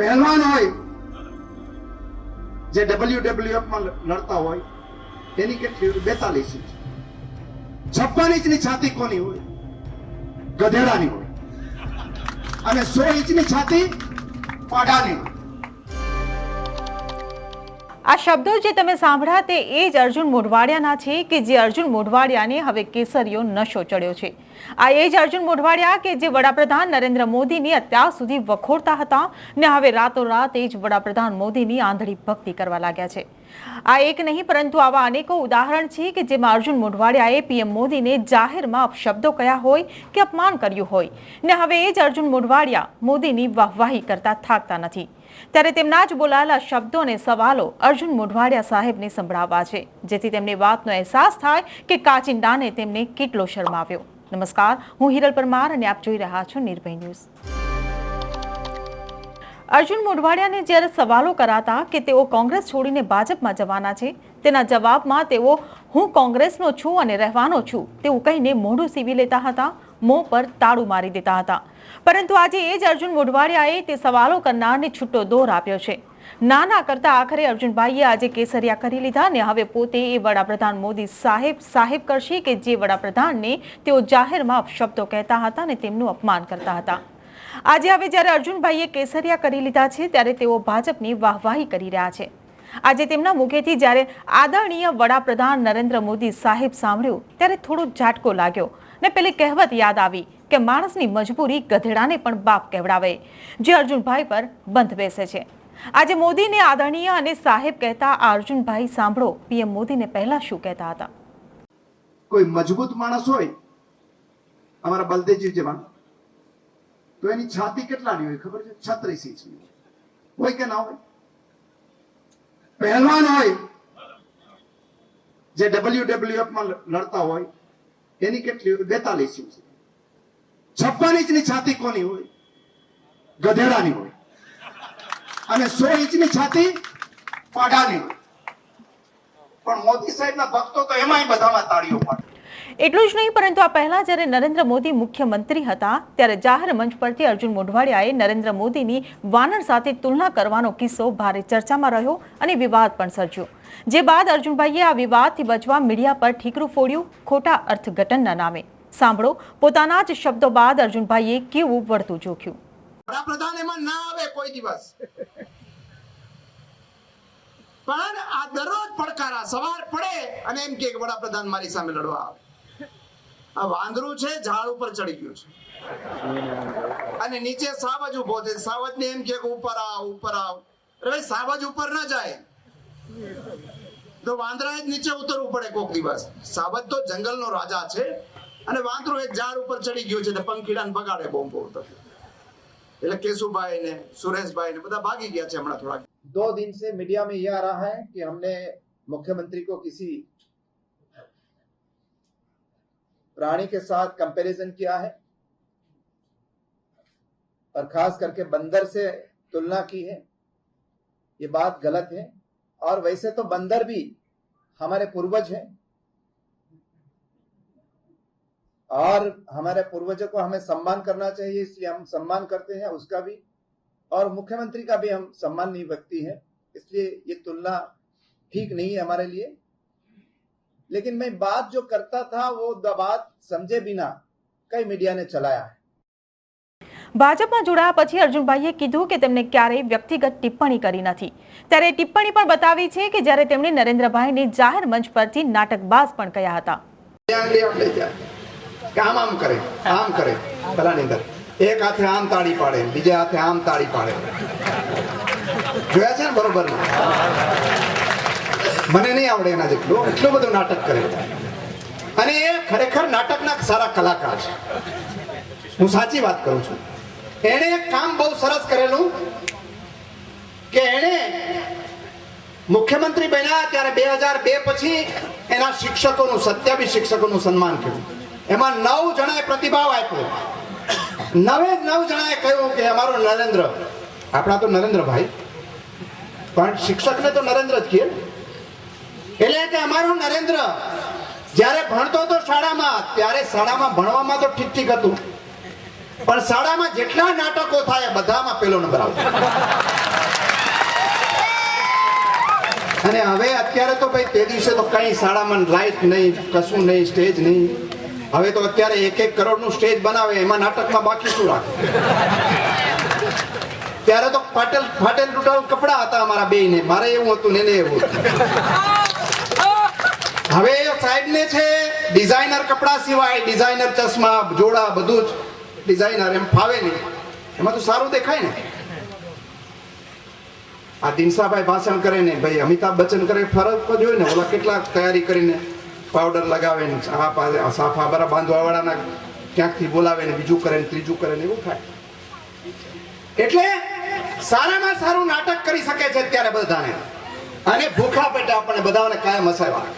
પહેલવાન હોય, જે ડબલ્યુડબ્લ્યુએફમાં લડતા હોય, એની કેટલી હોય? બેતાલીસ ઇંચ. છપ્પન ઇંચની છાતી કોની હોય? ગધેડાની હોય. અને સો ઇંચની છાતી પાડાની હોય. આ શબ્દો જે તમે સાંભળ્યા તે એ જ અર્જુન મોઢવાડિયાના છે કે જે અર્જુન મોઢવાડિયાને હવે કેસરીયો નશો ચડ્યો છે. આ એ જ અર્જુન મોઢવાડિયા કે જે વડાપ્રધાન નરેન્દ્ર મોદીની અત્યાર સુધી વખોડતા હતા ને હવે રાતોરાત એ જ વડાપ્રધાન મોદીની આંધળી ભક્તિ કરવા લાગ્યા છે. આ એક નહીં, પરંતુ આવા અનેકો ઉદાહરણ છે કે જેમાં અર્જુન મોઢવાડિયાએ પીએમ મોદીને જાહેરમાં અપશબ્દો કયા હોય કે અપમાન કર્યું હોય. ને હવે એ જ અર્જુન મોઢવાડિયા મોદીની વાહવાહી કરતા થાકતા નથી. ત્યારે તેમના જ બોલાયેલા શબ્દો અને સવાલો અર્જુન મોઢવાડિયા સાહેબને સંભળાવવા છે, જેથી તેમને વાતનો અહેસાસ થાય કે કાચિંડાને તેમને કેટલો શરમાવ્યો. નમસ્કાર, હું હિરલ પરમાર અને આપ જોઈ રહ્યા છો નિર્ભય ન્યૂઝ. અર્જુન મોઢવાડિયાને જ્યારે સવાલો કરાતા કે તેઓ કોંગ્રેસ છોડીને ભાજપમાં જવાના છે, તેના જવાબમાં તેઓ, હું કોંગ્રેસનો છું અને રહેવાનો છું, તેવું કહીને મોઢું સીવી લેતા હતા, મોં પર તાળું મારી દેતા હતા. પરંતુ આજે એ જ અર્જુન મોઢવાડિયાએ તે સવાલો કરનારને છૂટો દોર આપ્યો છે. નાના કરતા આખરે અર્જુનભાઈએ આજે કેસરિયા કરી લીધા ને હવે પોતે એ વડાપ્રધાન મોદી સાહેબ સાહેબ કરશે કે જે વડાપ્રધાનને તેઓ જાહેરમાં અપશબ્દો કહેતા હતા અને તેમનું અપમાન કરતા હતા. આજે હવે જ્યારે અર્જુનભાઈએ કેસરિયા કરી લીધા છે ત્યારે તેઓ ભાજપની વાહવાહી કરી રહ્યા છે. આજે તેમના મુખેથી જ્યારે આદરણીય વડાપ્રધાન નરેન્દ્ર મોદી સાહેબ સાંભળ્યું ત્યારે થોડો ઝાટકો લાગ્યો. ને પેલી કહેવત યાદ આવી કે માણસની મજબૂરી ગધેડાને પણ બાપ કહેવડાવે, જે અર્જુનભાઈ પર બંધ બેસે છે. આજે મોદીને આદરણીય અને સાહેબ કહેતા અર્જુનભાઈ સાંભળો, પીએમ મોદીને પહેલા શું કહેતા હતા? કોઈ મજબૂત માણસ હોય, અમારા બલદેવજી જેવા, તો એની છાતી કેટલાની હોય ખબર છે? છત્રીસ ઇંચની હોય કે ના હોય? પહેલવાન હોય, જે ડબલ્યુ ડબલ્યુડબ્લ્યુએફમાં લડતા હોય એની કેટલી હોય? બેતાલીસ ઇંચ છપ્પન ઇંચની છાતી કોની હોય? ગધેડાની હોય. અને સો ઇંચની છાતી પાડાની હોય. પણ મોદી સાહેબના ભક્તો તો એમાંય બધામાં તાળીઓ પાડે. એટલું જ નહીં, પરંતુ આ પહેલા જ્યારે નરેન્દ્ર મોદી મુખ્યમંત્રી હતા, ત્યારે જાહેર મંચ પરથી અર્જુન મોઢવાડિયાએ નરેન્દ્ર મોદીની વાનર સાથે તુલના કરવાનો કિસ્સો ભારે ચર્ચામાં રહ્યો અને વિવાદ પણ સર્જ્યો. જે બાદ અર્જુનભાઈએ આ વિવાદથી બચવા મીડિયા પર ઠીકરું ફોડ્યું ખોટા અર્થઘટનના નામે. સાંભળો, પોતાના જ શબ્દો બાદ અર્જુનભાઈએ કેવું વળતું જોખ્યું વડાપ્રધાન એમાં ના આવે કોઈ દિવસ. પણ આ દરરોજ પડકારા, સવાર પડે અને એમ કે વડાપ્રધાન મારી સામે લડવા આવે. આ વાંદરું છે, ઝાડ ઉપર ચડી ગયું છે. અને નીચે સાવજ ઊભો છે સાવજ ને એમ કે ઉપર આવ ઉપર આવ. સાવજ ઉપર ના જાય. તો વાંદરાએ જ નીચે ઉતરવું પડે કોક દિવસ સાવજ તો જંગલનો રાજા છે અને વાંદરું એક ઝાડ ઉપર ચડી ગયું છે ને પંખીડાને બગાડે બોમ્બ ઉતર એટલે કેશુભાઈ ને સુરેશભાઈ ને બધા ભાગી ગયા છે હમણાં થોડા दो दिन से मीडिया में ये आ रहा है कि हमने मुख्यमंत्री को किसी प्राणी के साथ कंपैरिजन किया है और खास करके बंदर से तुलना की है ये बात गलत है और वैसे तो बंदर भी हमारे पूर्वज हैं। और हमारे पूर्वजों को हमें सम्मान करना चाहिए, इसलिए हम सम्मान करते हैं उसका भी। और मुख्यमंत्री का भी हम सम्मान नहीं व्यक्ति है, इसलिए ये तुलना ठीक नहीं है हमारे लिए। लेकिन मैं बात जो करता था, वो द बात समझे बिना कई मीडिया ने चलाया है। ભાજપમાં જોડાયા પછી અર્જુનભાઈએ કીધું કે તેમને ક્યારેય વ્યક્તિગત ટિપ્પણી કરી નથી. ત્યારે ટિપ્પણી પણ બતાવી છે કે જ્યારે તેમણે નરેન્દ્રભાઈને જાહેર મંચ પરથી નાટકબાજ પણ કહ્યા હતા. ત્યાં લઈ આમ લઈ જાય કે આમ આમ કરે આમ કરે પેલાની અંદર. એક હાથે આમ તાળી પાડે, બીજા હાથે આમ તાળી પાડે. જોયા છે ને બરોબર મને નહીં આવડે એના જેટલું. એટલું બધું નાટક કરે. અને એ ખરેખર નાટકના સારા કલાકાર છે. હું સાચી વાત કરું છું. એણે એક કામ બહુ સરસ કરેલું કે એણે મુખ્યમંત્રી બન્યા ત્યારે બે હજાર બે પછી એના શિક્ષકોનું સત્યાવીસ શિક્ષકોનું સન્માન કર્યું એમાં નવ જણાએ પ્રતિભાવ આપ્યો. નવે નવ જણાએ કહ્યું કે અમારો નરેન્દ્ર, આપણા તો નરેન્દ્રભાઈ, પણ શિક્ષકને તો નરેન્દ્ર જ કહે એટલે કે અમારો નરેન્દ્ર જ્યારે ભણતો હતો શાળામાં, ત્યારે શાળામાં ભણવામાં તો ઠીક ઠીક હતું. પણ શાળામાં જેટલા નાટકો થાય બધામાં પેલો નંબર આવતો. અને હવે અત્યારે તો ભાઈ તે દિવસે તો કઈ શાળામાં લાઈટ નહીં, કશું નહીં સ્ટેજ નહીં. હવે તો અત્યારે એક એક કરોડનું સ્ટેજ બનાવે, એમાં નાટકમાં બાકી શું રાખે? ત્યારે તો ફાટેલ ફાટેલ તૂટેલ કપડા હતા અમારા બે ને મારે એવું હતું ને એવું હવે સાહેબ ને છે ડિઝાઇનર કપડા સિવાય ડિઝાઇનર ચશ્મા, જોડા, બધું જ. ડિઝાઇનર એમ ફાવે નહીં. એમાં તો સારું દેખાય ને. આ દિનસાભાઈ ભાષણ કરે ને, ભાઈ અમિતાભ બચ્ચન કરે ફરજ તો જોઈ ને. ઓલા કેટલા તૈયારી કરીને પાવડર લગાવે ને, આ પાસે સાફા બરા બાંધવા ક્યાંકથી બોલાવે ને, બીજું કરે ને, ત્રીજું કરે ને, એવું થાય. એટલે સારામાં સારું નાટક કરી શકે છે અત્યારે બધાને. અને ભૂખા પેટે આપણે બધાને કાયમ હસાવ્યા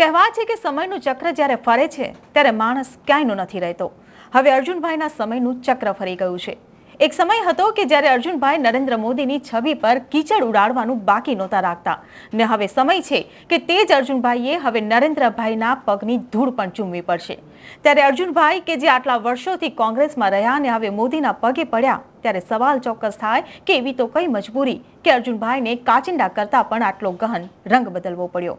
કહેવાય છે કે સમયનું ચક્ર જ્યારે ફરે છે, ત્યારે માણસ ક્યાંયનો નથી રહેતો. હવે અર્જુનભાઈના સમયનું ચક્ર ફરી ગયું છે. એક સમય હતો કે જ્યારે અર્જુનભાઈ નરેન્દ્ર મોદીની છબી પર કીચડ ઉડાડવાનું બાકી નહોતા રાખતા. ને હવે સમય છે કે તે જ અર્જુનભાઈએ હવે નરેન્દ્રભાઈના પગની ધૂળ પણ ચૂમવી પડશે. ત્યારે અર્જુનભાઈ કે જે આટલા વર્ષોથી કોંગ્રેસમાં રહ્યા અને હવે મોદીના પગે પડ્યા, ત્યારે સવાલ ચોક્કસ થાય કે એવી તો કઈ મજબૂરી કે અર્જુનભાઈને કાચિંડા કરતાં પણ આટલો ગહન રંગ બદલવો પડ્યો.